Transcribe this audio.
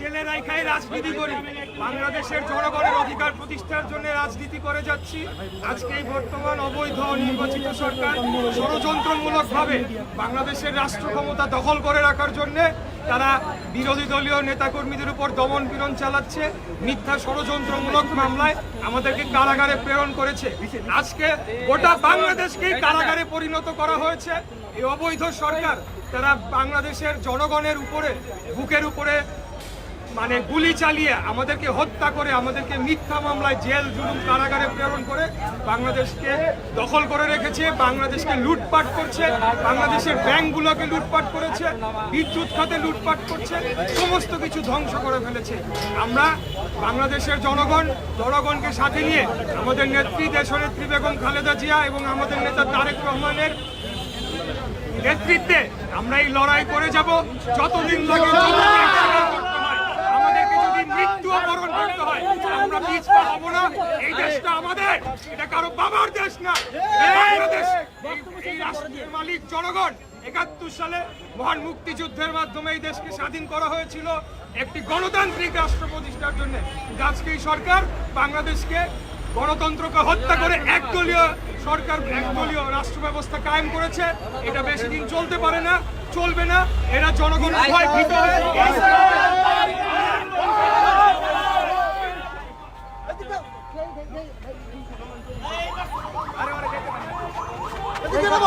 জেলে রাইখায় রাজনীতি করি। বাংলাদেশের জনগণের অধিকার প্রতিষ্ঠার জন্য রাজনীতি করে যাচ্ছি। আজকে এই বর্তমান অবৈধ নির্বাচিত সরকার ষড়যন্ত্রমূলক ভাবে বাংলাদেশের রাষ্ট্র ক্ষমতা দখল করে রাখার জন্য তারা বিরোধী দলীয় নেতাকর্মীদের উপর দমন পীড়ন চালাচ্ছে, মিথ্যা ষড়যন্ত্রমূলক মামলায় আমাদেরকে কারাগারে প্রেরণ করেছে। আজকে গোটা বাংলাদেশকেই কারাগারে পরিণত করা হয়েছে। এই অবৈধ সরকার তারা বাংলাদেশের জনগণের উপরে, বুকের উপরে মানে গুলি চালিয়ে আমাদেরকে হত্যা করে, আমাদেরকে মিথ্যা মামলায় জেল, জুলুম কারাগারে প্রেরণ করে বাংলাদেশকে দখল করে রেখেছে, বাংলাদেশকে লুটপাট করছে, বাংলাদেশের ব্যাংকগুলোকে লুটপাট করেছে, বিদ্যুৎ খাতে লুটপাট করছে, সমস্ত কিছু ধ্বংস করে ফেলেছে। আমরা বাংলাদেশের জনগণ, জনগণকে সাথে নিয়ে আমাদের নেত্রী, দেশনেত্রী বেগম খালেদা জিয়া এবং আমাদের নেতা তারেক রহমানের নেতৃত্বে আমরা এই লড়াই করে যাব। যতদিন লাগে যতদিন সংগ্রাম করতে হয়। আমাদেরকে যদি মৃত্যু বরণ করতে হয় আমরা পিছপা হব না এই দেশটা আমাদের। এটা কারও বাবার দেশ না বাংলাদেশ। এই- রাষ্ট্রের মালিক জনগণ। একাত্তর সালে মহান মুক্তিযুদ্ধের মাধ্যমে এই দেশকে স্বাধীন করা হয়েছিল একটি গণতান্ত্রিক রাষ্ট্র প্রতিষ্ঠার জন্য। আজকে এই সরকার বাংলাদেশকে গণতন্ত্রকে হত্যা করে একদলীয় সরকার একদলীয় রাষ্ট্র ব্যবস্থা কায়েম করেছে। এটা বেশি দিন চলতে পারে না চলবে না। এরা জনগণ ভয় ভীত হয়ে